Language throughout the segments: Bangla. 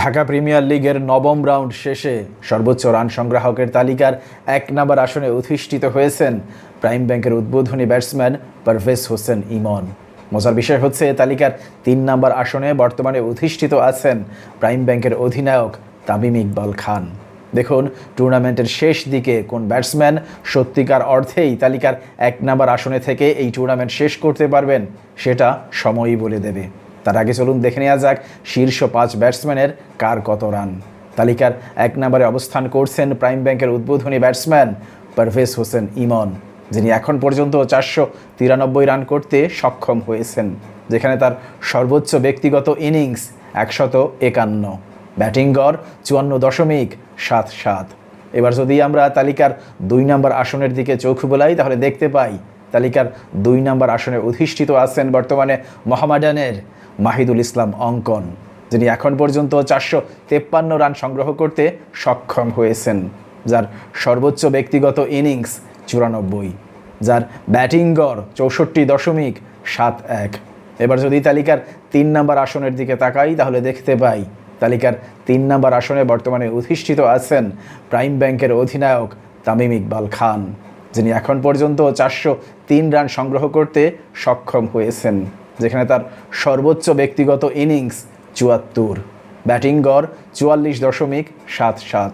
ঢাকা প্রিমিয়ার লিগের নবম রাউন্ড শেষে সর্বোচ্চ রান সংগ্রাহকের তালিকার এক নম্বর আসনে অধিষ্ঠিত হয়েছেন প্রাইম ব্যাংকের উদ্বোধনী ব্যাটসম্যান পারভেজ হোসেন ইমন। মজার বিষয় হচ্ছে, এ তালিকার তিন নম্বর আসনে বর্তমানে অধিষ্ঠিত আছেন প্রাইম ব্যাংকের অধিনায়ক তামিম ইকবাল খান। দেখুন, টুর্নামেন্টের শেষ দিকে কোন ব্যাটসম্যান সত্যিকার অর্থেই তালিকার এক নম্বর আসনে থেকে এই টুর্নামেন্ট শেষ করতে পারবেন, সেটা সময়ই বলে দেবে। তার আগে চলুন দেখে নেওয়া যাক শীর্ষ পাঁচ ব্যাটসম্যানের কার কত রান। তালিকার এক নম্বরে অবস্থান করছেন প্রাইম ব্যাংকের উদ্বোধনী ব্যাটসম্যান পারভেজ হোসেন ইমন, যিনি এখন পর্যন্ত চারশো তিরানব্বই রান করতে সক্ষম হয়েছেন, যেখানে তার সর্বোচ্চ ব্যক্তিগত ইনিংস একশত একান্ন। ব্যাটিং গড় চুয়ান্ন দশমিক সাত সাত। এবার যদি আমরা তালিকার দুই নম্বর আসনের দিকে চোখ বোলাই, তাহলে দেখতে পাই তালিকার দুই নম্বর আসনে অধিষ্ঠিত আছেন বর্তমানে মোহামেডানের মাহিদুল ইসলাম অঙ্কন, যিনি এখন পর্যন্ত চারশো তেপ্পান্ন রান সংগ্রহ করতে সক্ষম হয়েছেন, যার সর্বোচ্চ ব্যক্তিগত ইনিংস চুরানব্বই, যার ব্যাটিং গড় চৌষট্টি দশমিক সাত এক। এবার যদি তালিকার তিন নম্বর আসনের দিকে তাকাই, তাহলে দেখতে পাই তালিকার তিন নম্বর আসনে বর্তমানে অধিষ্ঠিত আছেন প্রাইম ব্যাংকের অধিনায়ক তামিম ইকবাল খান, যিনি এখন পর্যন্ত চারশো তিন রান সংগ্রহ করতে সক্ষম হয়েছেন। যেখানে তার সর্বোচ্চ ব্যক্তিগত ইনিংস চুয়াত্তর। ব্যাটিং গড় চুয়াল্লিশ দশমিক সাত সাত।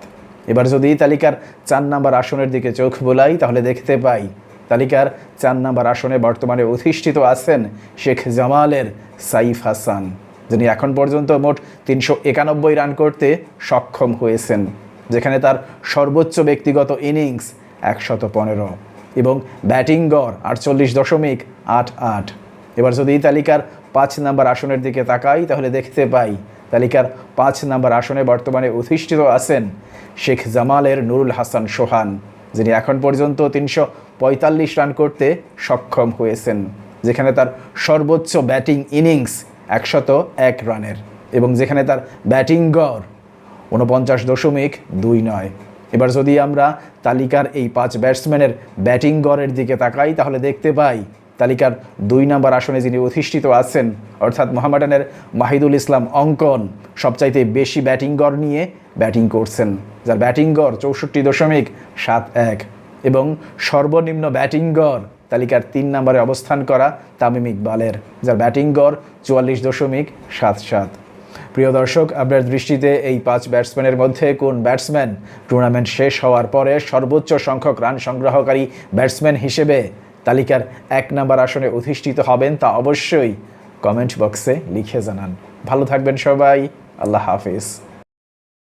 এবার যদি তালিকার চার নাম্বার আসনের দিকে চোখ বোলাই, তাহলে দেখতে পাই তালিকার চার নাম্বার আসনে বর্তমানে অধিষ্ঠিত আছেন শেখ জামালের সাইফ হাসান, যিনি এখন পর্যন্ত মোট তিনশো একানব্বই রান করতে সক্ষম হয়েছেন, যেখানে তার সর্বোচ্চ ব্যক্তিগত ইনিংস একশত পনেরো এবং ব্যাটিং গড় আটচল্লিশ দশমিক আট আট। এবার যদি এই তালিকার পাঁচ নাম্বার আসনের দিকে তাকাই, তাহলে দেখতে পাই তালিকার পাঁচ নাম্বার আসনে বর্তমানে অধিষ্ঠিত আছেন শেখ জামালের নুরুল হাসান সোহান, যিনি এখন পর্যন্ত তিনশো পঁয়তাল্লিশ রান করতে সক্ষম হয়েছেন, যেখানে তার সর্বোচ্চ ব্যাটিং ইনিংস একশত এক রানের এবং যেখানে তার ব্যাটিং গড় উনপঞ্চাশ দশমিক দুই নয়। এবার যদি আমরা তালিকার এই পাঁচ ব্যাটসম্যানের ব্যাটিং গড়ের দিকে তাকাই, তাহলে দেখতে পাই তালিকার দুই নম্বর আসনে যিনি অধিষ্ঠিত আছেন, অর্থাৎ মোহামেডানের মাহিদুল ইসলাম অঙ্কন, সবচাইতে বেশি ব্যাটিং গড় নিয়ে ব্যাটিং করছেন, যার ব্যাটিং গড় চৌষট্টি দশমিক সাত এক। এবং সর্বনিম্ন ব্যাটিং গড় তালিকার তিন নম্বরে অবস্থান করা তামিম ইকবালের, যার ব্যাটিং গড় চুয়াল্লিশ দশমিক সাত সাত। প্রিয় দর্শক, আপনার দৃষ্টিতে এই পাঁচ ব্যাটসম্যানের মধ্যে কোন ব্যাটসম্যান টুর্নামেন্ট শেষ হওয়ার পরে সর্বোচ্চ সংখ্যক রান সংগ্রহকারী ব্যাটসম্যান হিসেবে তালিকার এক নম্বর আসনে অধিষ্ঠিত হবেন তা অবশ্যই কমেন্ট বক্সে লিখে জানান। ভালো থাকবেন সবাই, আল্লাহ হাফিজ।